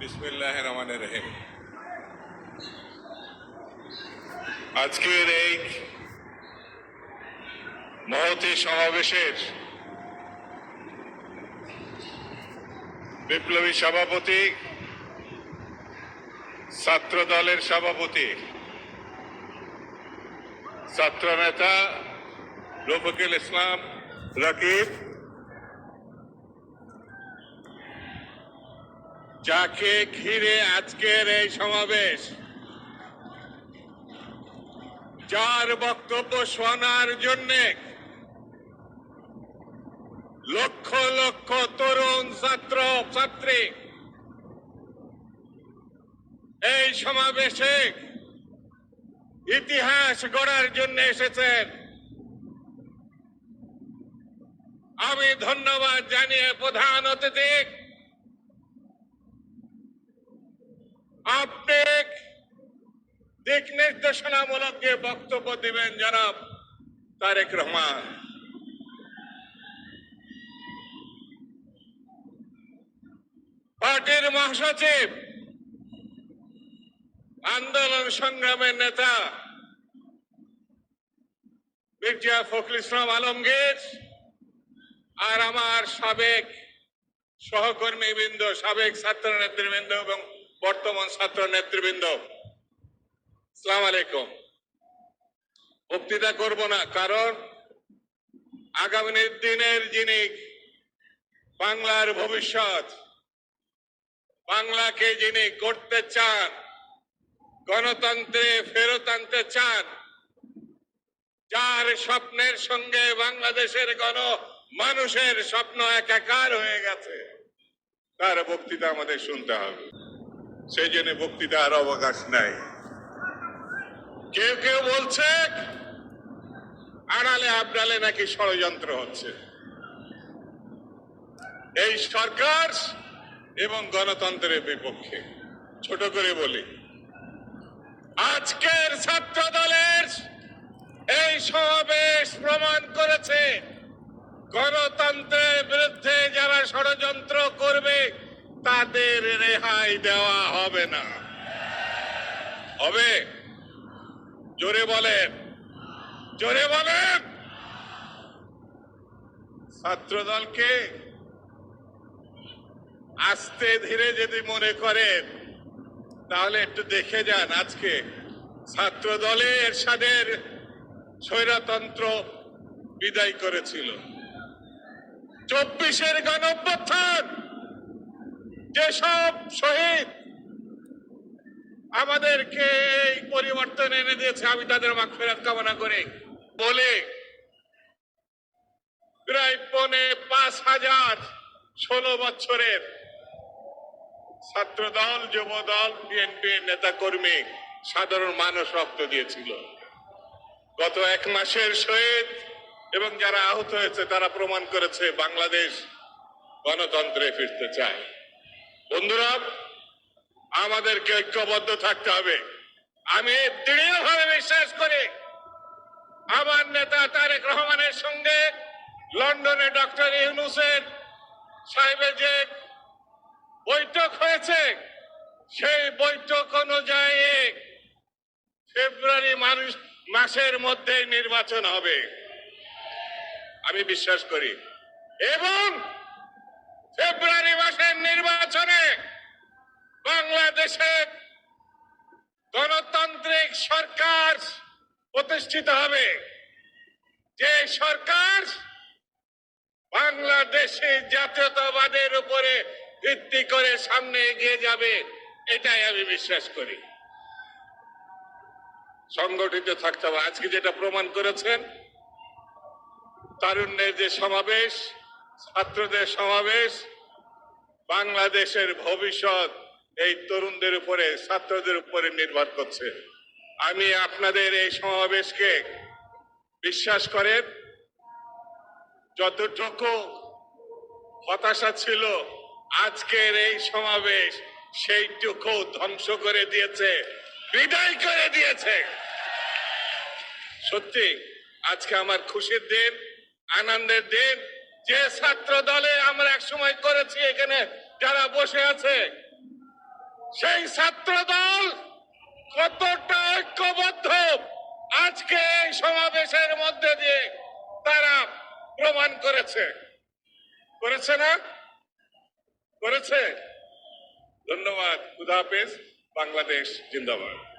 বিসমিল্লাহ রহমান রহিম। আজকের এই মহতী সমাবেশের বিপ্লবী সভাপতি ছাত্র দলের সভাপতি ছাত্র নেতা রফিকুল ইসলাম রকিব যাকে ঘিরে আজকের এই সমাবেশ, যার বক্তব্য শোনার জন্য লক্ষ লক্ষ তরুণ ছাত্র, ছাত্রী এই সমাবেশে ইতিহাস গড়ার জন্য এসেছেন। আমি ধন্যবাদ জানিয়ে প্রধান অতিথি আপনি দিক নির্দেশনামূলক যে বক্তব্য দিবেন জনাব তারেক রহমান। পার্টির মহাসচিব, আন্দোলন সংগ্রামের নেতা, মির্জা ফখরুল ইসলাম আলমগীর, আর আমার সাবেক সহকর্মী বৃন্দ সাবেক ছাত্র এবং বর্তমান ছাত্র নেতৃবৃন্দ। সালাম আলাইকুম। বক্তৃতা করব না, কারণ আগামী দিনের যিনি বাংলার ভবিষ্যৎ, বাংলাকে যিনি করতে চান, গণতন্ত্রে ফেরত আনতে চান, যার স্বপ্নের সঙ্গে বাংলাদেশের গণ মানুষের স্বপ্ন একাকার হয়ে গেছে, তার বক্তৃতা আমাদের শুনতে হবে। সেই জন্য বক্তৃতার অবকাশ নাই। কেউ কেউ বলছে, আড়ালে আবডালে নাকি ষড়যন্ত্র হচ্ছে। এই সরকার এবং গণতন্ত্রের বিপক্ষে, ছোট করে বলি, আজকের ছাত্র দলের এই সমাবেশ প্রমাণ করেছে, গণতন্ত্রের বিরুদ্ধে যারা ষড়যন্ত্র করবে তাদের রেহাই দেওয়া হবে না। হবে? জোরে বলেন। জোরে বলেন। ছাত্র দলকে আস্তে ধীরে যদি মনে করেন, তাহলে একটু দেখে যান আজকে ছাত্র দলে এরশাদের স্বৈরতন্ত্র বিদায় করেছিল। চব্বিশের গণঅভ্যুত্থান! যেসব শহীদ আমাদেরকে এই পরিবর্তন এনে দিয়েছে, আমি তাদের মাগফিরাত কামনা করি। বলে প্রায় পৌনে পাঁচ হাজার ষোলো বছরের ছাত্র দল যুব দল বিএনপি নেতা কর্মী সাধারণ মানুষ রক্ত দিয়েছিল। গত এক মাসের শহীদ এবং যারা আহত হয়েছে তারা প্রমাণ করেছে বাংলাদেশ গণতন্ত্রে ফিরতে চায়। বন্ধুরা, আমাদেরকে ঐক্যবদ্ধ থাকতে হবে। আমি দৃঢ়ভাবে বিশ্বাস করি, আমার নেতা তারেক রহমানের সঙ্গে লন্ডনে ডক্টর ইউনুসের সাহেবের যে বৈঠক হয়েছে, সেই বৈঠক অনুযায়ী ফেব্রুয়ারি মানুষ মাসের মধ্যে নির্বাচন হবে। আমি বিশ্বাস করি। এবং ফেব্রুয়ারি মাসের নির্বাচনে বাংলাদেশে গণতান্ত্রিক সরকার প্রতিষ্ঠিত হবে। যে সরকার বাংলাদেশে জাতীয়তাবাদের উপরে ভিত্তি করে সামনে এগিয়ে যাবে, এটাই আমি বিশ্বাস করি। সংগঠিত থাকতে হবে। আজকে যেটা প্রমাণ করেছেন, তারুণ্যের যে সমাবেশ, ছাত্রদের সমাবেশ, বাংলাদেশের ভবিষ্যৎ এই তরুণদের উপরে, ছাত্রদের উপরে নির্ভর করছে। আমি আপনাদের এই সমাবেশকে বিশ্বাস করেন, যতটুকু হতাশা ছিল, আজকের এই সমাবেশ সেইটুকু ধ্বংস করে দিয়েছে, বিদায় করে দিয়েছে। সত্যি, আজকে আমার খুশির দিন, আনন্দের দিন। যে ছাত্র দলে আমরা এক সময় করেছি, এখানে যারা বসে আছে সেই ছাত্র দল কতটা ঐক্যবদ্ধ? আজকে এই সমাবেশের মধ্যে দিয়ে তারা প্রমাণ করেছে। করেছে না? করেছে? ধন্যবাদ। খুদাহাফেজ বাংলাদেশ জিন্দাবাদ।